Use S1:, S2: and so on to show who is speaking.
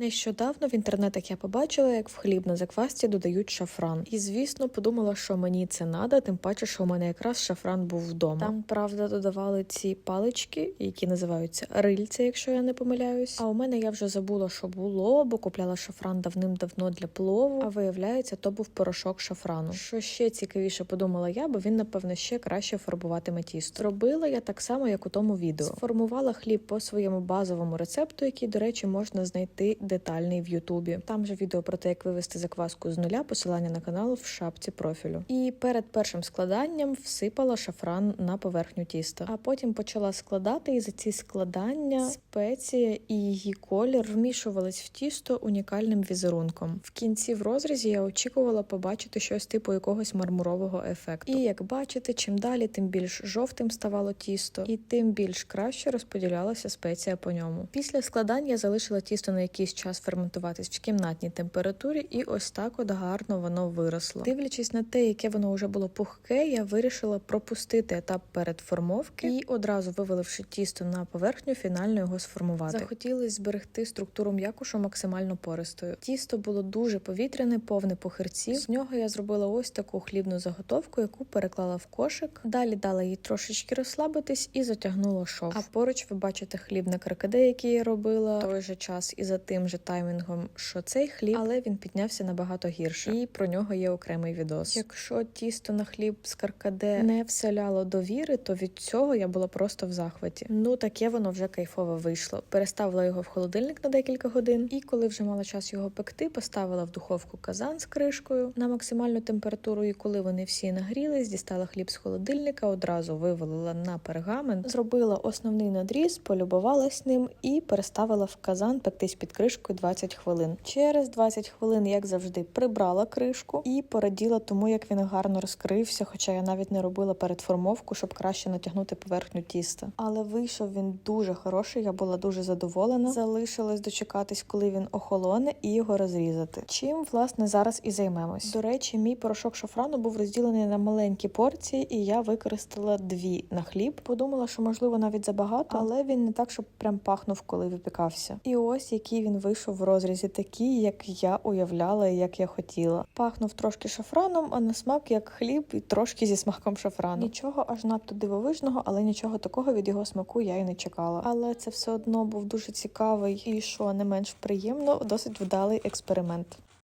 S1: Нещодавно в інтернетах я побачила, як в хліб на заквасці додають шафран. І звісно, подумала, що мені це надо, тим паче, що у мене якраз шафран був вдома. Там, правда, додавали ці палички, які називаються рильця, якщо я не помиляюсь. А у мене я вже забула, що було, бо купляла шафран давним-давно для плову. А виявляється, то був порошок шафрану. Що ще цікавіше подумала я, бо він, напевно, ще краще фарбуватиме тісто. Робила я так само, як у тому відео. Сформувала хліб по своєму базовому рецепту, який, до речі, можна знайти детальний в Ютубі. Там же відео про те, як вивести закваску з нуля, посилання на канал в шапці профілю. І перед першим складанням всипала шафран на поверхню тіста, а потім почала складати, і за ці складання спеція і її колір вмішувались в тісто унікальним візерунком. В кінці в розрізі я очікувала побачити щось типу якогось мармурового ефекту. І як бачите, чим далі, тим більш жовтим ставало тісто, і тим більш краще розподілялася спеція по ньому. Після складання я залишила тісто на якийсь час ферментуватись в кімнатній температурі, і ось так от гарно воно виросло. Дивлячись на те, яке воно вже було пухке, я вирішила пропустити етап передформовки і одразу виваливши тісто на поверхню, фінально його сформувати. Захотілося зберегти структуру м'якушу максимально пористою. Тісто було дуже повітряне, повне похирців. З нього я зробила ось таку хлібну заготовку, яку переклала в кошик. Далі дала їй трошечки розслабитись і затягнула шов. А поруч ви бачите хліб на каркаде, який я робила той же час і за тим же таймінгом, що цей хліб, але він піднявся набагато гірше. І про нього є окремий відос. Якщо тісто на хліб з каркаде не вселяло довіри, то від цього я була просто в захваті. Ну таке воно вже кайфово вийшло. Переставила його в холодильник на декілька годин, і коли вже мала час його пекти, поставила в духовку казан з кришкою на максимальну температуру. І коли вони всі нагрілись, дістала хліб з холодильника, одразу вивалила на пергамент, зробила основний надріз, полюбувалась ним і переставила в казан пектись під кришкою 20 хвилин. Через 20 хвилин, як завжди, прибрала кришку і пораділа тому, як він гарно розкрився, хоча я навіть не робила передформовку, щоб краще натягнути поверхню тіста. Але вийшов він дуже хороший, я була дуже задоволена. Залишилось дочекатись, коли він охолоне, і його розрізати. Чим власне зараз і займемось. До речі, мій порошок шафрану був розділений на маленькі порції, і я використала дві на хліб. Подумала, що можливо навіть забагато, але він не так, щоб прям пахнув, коли випікався. І ось який він вийшов в розрізі, такий, як я уявляла і як я хотіла. Пахнув трошки шафраном, а на смак як хліб, і трошки зі смаком шафрану. Нічого аж надто дивовижного, але нічого такого від його смаку я й не чекала. Але це все одно був дуже цікавий і що не менш приємно, досить вдалий експеримент.